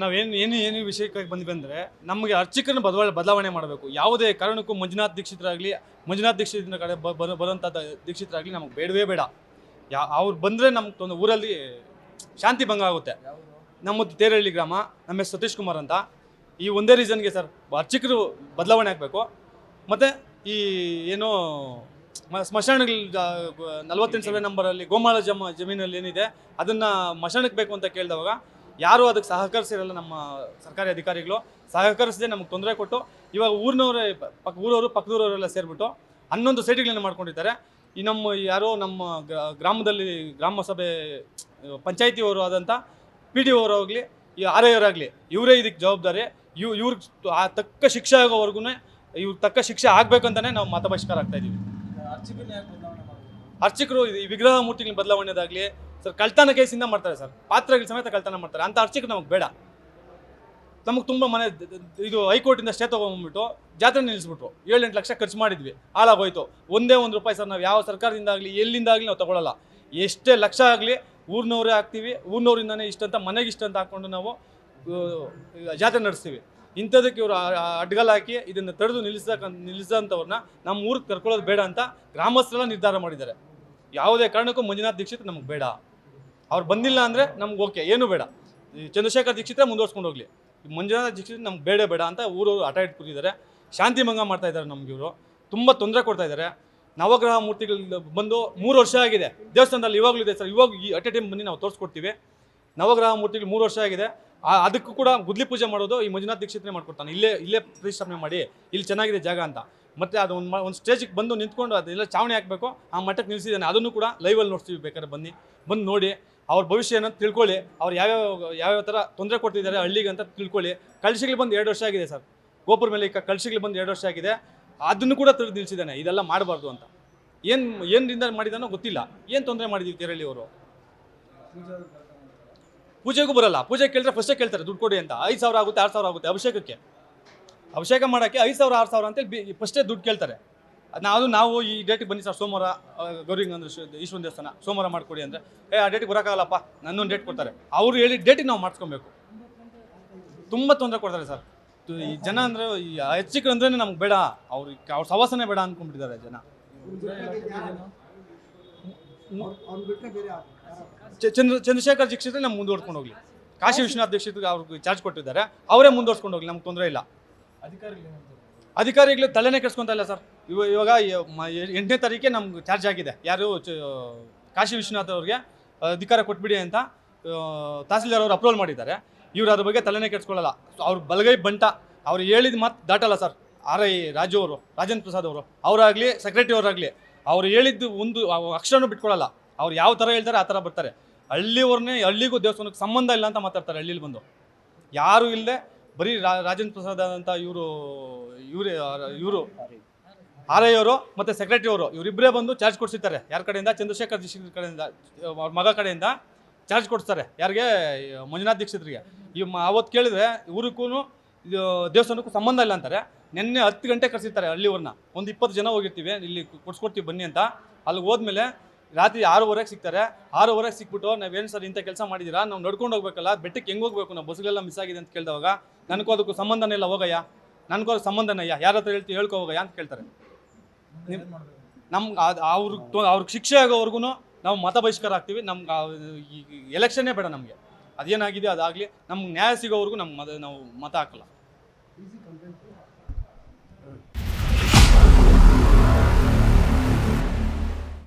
ನಾವೇನು ಏನು ಏನು ವಿಷಯಕ್ಕಾಗಿ ಬಂದ್ವಿ ಅಂದರೆ ನಮಗೆ ಅರ್ಚಕರನ್ನ ಬದಲಾವಣೆ ಬದಲಾವಣೆ ಮಾಡಬೇಕು. ಯಾವುದೇ ಕಾರಣಕ್ಕೂ ಮಂಜುನಾಥ್ ದೀಕ್ಷಿತರಾಗಲಿ, ಮಂಜುನಾಥ್ ದೀಕ್ಷಿತರ ಕಡೆ ಬ- ಬರೋ- ಬರೋಂಥ ದೀಕ್ಷಿತರಾಗಲಿ ನಮಗೆ ಬೇಡವೇ ಬೇಡ. ಯಾ ಅವ್ರು ಬಂದರೆ ನಮ್ಮ ಊರಲ್ಲಿ ಶಾಂತಿ ಭಂಗ ಆಗುತ್ತೆ. ನಮ್ಮದು ತೇರಹಳ್ಳಿ ಗ್ರಾಮ ನಮ್ಮ ಹೆಸರು ಸತೀಶ್ ಕುಮಾರ್ ಅಂತ. ಈ ಒಂದೇ ರೀಸನ್ಗೆ ಸರ್ ಅರ್ಚಕರು ಬದಲಾವಣೆ ಆಗಬೇಕು. ಮತ್ತು ಈ ಏನು ಸ್ಮಶಾನಗಳ ನಲ್ವತ್ತೆಂಟು ಸಾವಿರ ನಂಬರಲ್ಲಿ ಗೋಮಾಳ ಜಮ ಜಮೀನಲ್ಲಿ ಏನಿದೆ, ಅದನ್ನು ಮಶಾನಕ್ಕೆ ಬೇಕು ಅಂತ ಕೇಳಿದವಾಗ ಯಾರೂ ಅದಕ್ಕೆ ಸಹಕರಿಸಿರಲ್ಲ ನಮ್ಮ ಸರ್ಕಾರಿ ಅಧಿಕಾರಿಗಳು? ಸಹಕರಿಸದೆ ನಮಗೆ ತೊಂದರೆ ಕೊಟ್ಟು ಇವಾಗ ಊರಿನವರೇ ಪಕ್ಕ ಊರವರು ಪಕ್ಕದೂರವರೆಲ್ಲ ಸೇರಿಬಿಟ್ಟು ಹನ್ನೊಂದು ಸೈಟ್ಗಳನ್ನ ಮಾಡ್ಕೊಂಡಿದ್ದಾರೆ. ಈ ನಮ್ಮ ಯಾರೋ ನಮ್ಮ ಗ್ರಾ- ಗ್ರಾಮದಲ್ಲಿ ಗ್ರಾಮ ಸಭೆ ಪಂಚಾಯಿತಿಯವರು ಆದಂಥ ಪಿ ಡಿ ಅವರಾಗಲಿ ಈ ಆರ್ ಇವರೇ ಇದಕ್ಕೆ ಜವಾಬ್ದಾರಿ. ಇವ್ ಇವ್ರಿಗೆ ಆ ತಕ್ಕ ಶಿಕ್ಷೆ ಆಗೋವರೆಗೂ ಇವ್ರಿಗೆ ತಕ್ಕ ಶಿಕ್ಷೆ ಆಗಬೇಕಂತಲೇ ನಾವು ಮತ ಬಹಿಷ್ಕಾರ ಆಗ್ತಾಯಿದ್ದೀವಿ ಅರ್ಚಕರು ಈ ವಿಗ್ರಹ ಮೂರ್ತಿಗಳ ಬದಲಾವಣೆದಾಗಲಿ ಸರ್, ಕಳ್ತನ ಕೇಸಿಂದ ಮಾಡ್ತಾರೆ ಸರ್. ಪಾತ್ರಗಳ ಸಮೇತ ಕಳ್ತನ ಮಾಡ್ತಾರೆ. ಅಂತ ಅರ್ಚಕ ನಮಗೆ ಬೇಡ. ನಮಗೆ ತುಂಬ ಮನೆ, ಇದು ಹೈಕೋರ್ಟಿಂದ ಸ್ಟೇ ತೊಗೊಂಡ್ಬಿಟ್ಟು ಜಾತ್ರೆ ನಿಲ್ಲಿಸ್ಬಿಟ್ರು. ಏಳೆಂಟು ಲಕ್ಷ ಖರ್ಚು ಮಾಡಿದ್ವಿ. ಹಾಳಾಗೋಯ್ತು. ಒಂದೇ ಒಂದು ರೂಪಾಯಿ ಸರ್ ನಾವು ಯಾವ ಸರ್ಕಾರದಿಂದ ಆಗಲಿ ಎಲ್ಲಿಂದ ಆಗಲಿ ನಾವು ತಗೊಳ್ಳಲ್ಲ ಎಷ್ಟೇ ಲಕ್ಷ ಆಗಲಿ ಊರಿನವರೇ ಹಾಕ್ತೀವಿ. ಊರಿನವರಿಂದನೇ ಇಷ್ಟಂತ ಮನೆಗೆ ಇಷ್ಟಂತ ಹಾಕ್ಕೊಂಡು ನಾವು ಜಾತ್ರೆ ನಡೆಸ್ತೀವಿ. ಇಂಥದಕ್ಕೆ ಇವರು ಅಡ್ಗಲ್ ಹಾಕಿ ಇದನ್ನು ತಡೆದು ನಿಲ್ಲಿಸಕ ನಿಲ್ಲಿಸೋಂಥವ್ರನ್ನ ನಮ್ಮ ಊರಿಗೆ ಕರ್ಕೊಳ್ಳೋದು ಬೇಡ ಅಂತ ಗ್ರಾಮಸ್ಥರೆಲ್ಲ ನಿರ್ಧಾರ ಮಾಡಿದ್ದಾರೆ. ಯಾವುದೇ ಕಾರಣಕ್ಕೂ ಮಂಜುನಾಥ್ ದೀಕ್ಷಿತ್ ನಮಗೆ ಬೇಡ. ಅವ್ರು ಬಂದಿಲ್ಲ ಅಂದರೆ ನಮ್ಗೆ ಓಕೆ ಏನೂ ಬೇಡ. ಈ ಚಂದ್ರಶೇಖರ್ ದೀಕ್ಷಿತ್ರೆ ಮುಂದುವರ್ಸ್ಕೊಂಡು ಹೋಗ್ಲಿ. ಮಂಜುನಾಥ ದೀಕ್ಷಿತ್ ನಮ್ಗೆ ಬೇಡ ಬೇಡ ಅಂತ ಊರು ಹಠ ಇಟ್ಟು ಕೂತಿದ್ದಾರೆ. ಶಾಂತಿ ಭಂಗ ಮಾಡ್ತಾ ಇದ್ದಾರೆ ನಮ್ಗೆ ಇವರು. ತುಂಬ ತೊಂದರೆ ಕೊಡ್ತಾ ಇದ್ದಾರೆ. ನವಗ್ರಹ ಮೂರ್ತಿಗಳು ಬಂದು ಮೂರು ವರ್ಷ ಆಗಿದೆ. ದೇವಸ್ಥಾನದಲ್ಲಿ ಇವಾಗಲೂ ಇದೆ ಸರ್. ಇವಾಗ ಈ ಅಟ್ ಎ ಟೈಮ್ ಬನ್ನಿ ನಾವು ತೋರಿಸ್ಕೊಡ್ತೀವಿ. ನವಗ್ರಹ ಮೂರ್ತಿಗಳು ಮೂರು ವರ್ಷ ಆಗಿದೆ. ಅದಕ್ಕೂ ಕೂಡ ಗುದ್ಲಿ ಪೂಜೆ ಮಾಡೋದು ಈ ಮಂಜುನಾಥ್ ದೀಕ್ಷಿತ್ರೆ ಮಾಡ್ಕೊಡ್ತಾನೆ. ಇಲ್ಲೇ ಇಲ್ಲೇ ಪ್ರತಿಷ್ಠಾಪನೆ ಮಾಡಿ, ಇಲ್ಲಿ ಚೆನ್ನಾಗಿದೆ ಜಾಗ ಅಂತ. ಮತ್ತೆ ಅದು ಒಂದು ಒಂದು ಸ್ಟೇಜಿಗೆ ಬಂದು ನಿಂತ್ಕೊಂಡು ಅದೆಲ್ಲ ಚಾವಣಿ ಹಾಕಬೇಕು, ಆ ಮಟ್ಟಕ್ಕೆ ನಿಲ್ಲಿಸಿದ್ದಾನೆ ಅದನ್ನು ಕೂಡ ಲೈವಲ್ಲಿ ನೋಡ್ತೀವಿ ಬೇಕಾದ್ರೆ ಬನ್ನಿ. ಬಂದು ನೋಡಿ. ಅವ್ರ ಭವಿಷ್ಯ ಏನಂತ ತಿಳ್ಕೊಳ್ಳಿ. ಅವ್ರು ಯಾವ್ಯಾವ ಯಾವ್ಯಾವ ಥರ ತೊಂದರೆ ಕೊಡ್ತಿದ್ದಾರೆ ಹಳ್ಳಿಗೆ ಅಂತ ತಿಳ್ಕೊಳ್ಳಿ. ಕಳಿಸಿಗಳು ಬಂದು ಎರಡು ವರ್ಷ ಆಗಿದೆ ಸರ್. ಗೋಪುರ ಮೇಲೆ ಈಗ ಕಳಿಸಿಗಳು ಬಂದು ಎರಡು ವರ್ಷ ಆಗಿದೆ. ಅದನ್ನು ಕೂಡ ತಿಳಿದು ನಿಲ್ಲಿಸಿದ್ದಾನೆ ಇದೆಲ್ಲ ಮಾಡಬಾರ್ದು ಅಂತ. ಏನು ಏನರಿಂದ ಮಾಡಿದಾನೋ ಗೊತ್ತಿಲ್ಲ. ಏನು ತೊಂದರೆ ಮಾಡಿದ್ದೀವಿ ಕೇರಳಿ ಅವರು? ಪೂಜೆಗೂ ಬರಲ್ಲ. ಪೂಜೆ ಕೇಳಿದ್ರೆ ಫಸ್ಟೇ ಕೇಳ್ತಾರೆ, ದುಡ್ಡು ಕೊಡಿ ಅಂತ. ಐದು ಸಾವಿರ ಆಗುತ್ತೆ, ಆರು ಸಾವಿರ ಆಗುತ್ತೆ ಅಭಿಷೇಕಕ್ಕೆ. ಅಭಿಷೇಕ ಮಾಡೋಕ್ಕೆ ಐದು ಸಾವಿರ, ಆರು ಸಾವಿರ ಅಂತೇಳಿ ಬಿ ಫಸ್ಟೇ ದುಡ್ಡು ಕೇಳ್ತಾರೆ. ಅದು ನಾವು ಈ ಡೇಟಿಗೆ ಬನ್ನಿ ಸರ್, ಸೋಮವಾರ ಗೌರಿಂಗ್ ಗೌರಿ ಅಂದ್ರೆ ಈಶ್ವರನ ದೇವಸ್ಥಾನ, ಸೋಮವಾರ ಮಾಡಿಕೊಡಿ ಅಂದರೆ. ಏ, ಆ ಡೇಟಿಗೆ ಬರೋಕ್ಕಾಗಲ್ಲಪ್ಪ, ನನ್ನೊಂದು ಡೇಟ್ ಕೊಡ್ತಾರೆ. ಅವ್ರು ಹೇಳಿ ಡೇಟಿಗೆ ನಾವು ಮಾಡಿಸ್ಕೊಬೇಕು. ತುಂಬ ತೊಂದರೆ ಕೊಡ್ತಾರೆ ಸರ್. ಈ ಜನ ಅಂದರೆ, ಈ ಹೆಚ್ಚಿಕರು ಅಂದ್ರೆ ನಮ್ಗೆ ಬೇಡ. ಅವ್ರಿಗೆ ಅವ್ರ ಸವಾಸನೆ ಬೇಡ ಅಂದ್ಕೊಂಡ್ಬಿಟ್ಟಿದ್ದಾರೆ ಜನ. ಚಂದ್ರ ಚಂದ್ರಶೇಖರ್ ದೀಕ್ಷಿತ್ ನಮ್ಗೆ ಮುಂದುವರ್ಸ್ಕೊಂಡು ಹೋಗ್ಲಿ. ಕಾಶಿ ವಿಶ್ವನಾಥ್ ಅವ್ರಿಗೆ ಚಾರ್ಜ್ ಕೊಟ್ಟಿದ್ದಾರೆ. ಅವರೇ ಮುಂದುವರ್ಸ್ಕೊಂಡು ಹೋಗ್ಲಿ, ನಮ್ಗೆ ತೊಂದರೆ ಇಲ್ಲ. ಅಧಿಕಾರಿಗಳು ತಲೆನೇ ಕೆಡ್ಸ್ಕೊತಾ ಇಲ್ಲ ಸರ್. ಇವ ಇವಾಗ ಎಂಟನೇ ತಾರೀಕೆ ನಮ್ಗೆ ಚಾರ್ಜ್ ಆಗಿದೆ. ಯಾರು ಕಾಶಿ ವಿಶ್ವನಾಥ್ ಅವ್ರಿಗೆ ಅಧಿಕಾರ ಕೊಟ್ಬಿಡಿ ಅಂತ ತಹಸೀಲ್ದಾರ್ ಅವರು ಅಪ್ರೂವಲ್ ಮಾಡಿದ್ದಾರೆ. ಇವ್ರು ಅದ್ರ ಬಗ್ಗೆ ತಲೆನೇ ಕೆಡ್ಸ್ಕೊಳ್ಳಲ್ಲ. ಅವ್ರು ಬಲಗೈ ಬಂಟ. ಅವ್ರು ಹೇಳಿದ ಮಾತು ದಾಟಲ್ಲ ಸರ್. ಆರ್ ಐ ರಾಜು ಅವರು, ರಾಜೇಂದ್ರ ಪ್ರಸಾದ್ ಅವರು. ಅವರಾಗಲಿ ಸೆಕ್ರೆಟರಿ ಅವರಾಗಲಿ, ಅವ್ರು ಹೇಳಿದ್ದು ಒಂದು ಅಕ್ಷರನೂ ಬಿಟ್ಕೊಳ್ಳಲ್ಲ. ಅವ್ರು ಯಾವ ಥರ ಹೇಳ್ತಾರೆ ಆ ಥರ ಬರ್ತಾರೆ. ಹಳ್ಳಿಯವ್ರನ್ನೇ ಹಳ್ಳಿಗೂ ದೇವಸ್ಥಾನಕ್ಕೆ ಸಂಬಂಧ ಇಲ್ಲ ಅಂತ ಮಾತಾಡ್ತಾರೆ ಹಳ್ಳಿಲಿ ಬಂದು. ಯಾರೂ ಇಲ್ಲದೆ ಬರೀ ರಾಜೇಂದ್ರ ಪ್ರಸಾದ್ ಅಂತ ಇವರು, ಇವರೇ ಇವರು. ಆರ್ ಐ ಅವರು ಮತ್ತು ಸೆಕ್ರೆಟರಿ ಅವರು ಇವರಿಬ್ಬರೇ ಬಂದು ಚಾರ್ಜ್ ಕೊಡಿಸಿರ್ತಾರೆ. ಯಾರ ಕಡೆಯಿಂದ? ಚಂದ್ರಶೇಖರ್ ದೀಕ್ಷಿತ್ ಕಡೆಯಿಂದ, ಅವ್ರ ಮಗ ಕಡೆಯಿಂದ ಚಾರ್ಜ್ ಕೊಡಿಸ್ತಾರೆ. ಯಾರಿಗೆ? ಮಂಜುನಾಥ್ ದೀಕ್ಷಿತ್ರಿಗೆ. ಈ ಅವತ್ತು ಕೇಳಿದ್ರೆ ಇದು, ದೇವಸ್ಥಾನಕ್ಕೂ ಸಂಬಂಧ ಇಲ್ಲ ಅಂತಾರೆ. ನಿನ್ನೆ ಹತ್ತು ಗಂಟೆ ಕರೆಸಿರ್ತಾರೆ ಹಳ್ಳಿಯವ್ರನ್ನ. ಒಂದು ಇಪ್ಪತ್ತು ಜನ ಹೋಗಿರ್ತೀವಿ, ಇಲ್ಲಿ ಕೊಡ್ಸ್ಕೊಡ್ತೀವಿ ಬನ್ನಿ ಅಂತ. ಅಲ್ಲಿ ಹೋದ್ಮೇಲೆ ರಾತ್ರಿ ಆರೂವರೆಗೆ ಸಿಗ್ತಾರೆ. ಆರೂವರೆಗೆ ಸಿಕ್ಬಿಟ್ಟು, ನಾವೇನು ಸರ್ ಇಂಥ ಕೆಲಸ ಮಾಡಿದ್ದೀರಾ ನಾವು ನಡ್ಕೊಂಡು ಹೋಗ್ಬೇಕಲ್ಲ ಬೆಟ್ಟಕ್ಕೆ ಹೆಂಗೆ ಹೋಗ್ಬೇಕು? ನಾವು ಬಸ್ಗಳೆಲ್ಲ ಮಿಸ್ ಆಗಿದೆ ಅಂತ ಕೇಳಿದವಾಗ ನನಗೂ ಅದಕ್ಕೂ ಸಂಬಂಧನೇ ಇಲ್ಲ, ಹೋಗಯ್ಯ. ನನಗೂ ಅದಕ್ಕೆ ಸಂಬಂಧನೇ ಅಯ್ಯ ಯಾರ ಹತ್ರ ಹೇಳ್ತೀವಿ ಹೇಳ್ಕೊ ಹೋಗಯ್ಯ ಅಂತ ಕೇಳ್ತಾರೆ. ನಿಮ್- ನಮ್ಗೆ ಅದು ಅವ್ರಿಗೆ ಅವ್ರಿಗೆ ಶಿಕ್ಷೆ ಆಗೋವರೆಗೂ ನಾವು ಮತ ಬಹಿಷ್ಕಾರ ಆಗ್ತೀವಿ. ನಮ್ಗೆ ಈ ಎಲೆಕ್ಷನ್ನೇ ಬೇಡ ನಮಗೆ. ಅದೇನಾಗಿದೆ ಅದಾಗಲಿ ನಮ್ಗೆ ನ್ಯಾಯ ಸಿಗೋವರೆಗೂ ನಮ್ಗೆ ಮತ ನಾವು ಮತ ಹಾಕಲ್ಲ.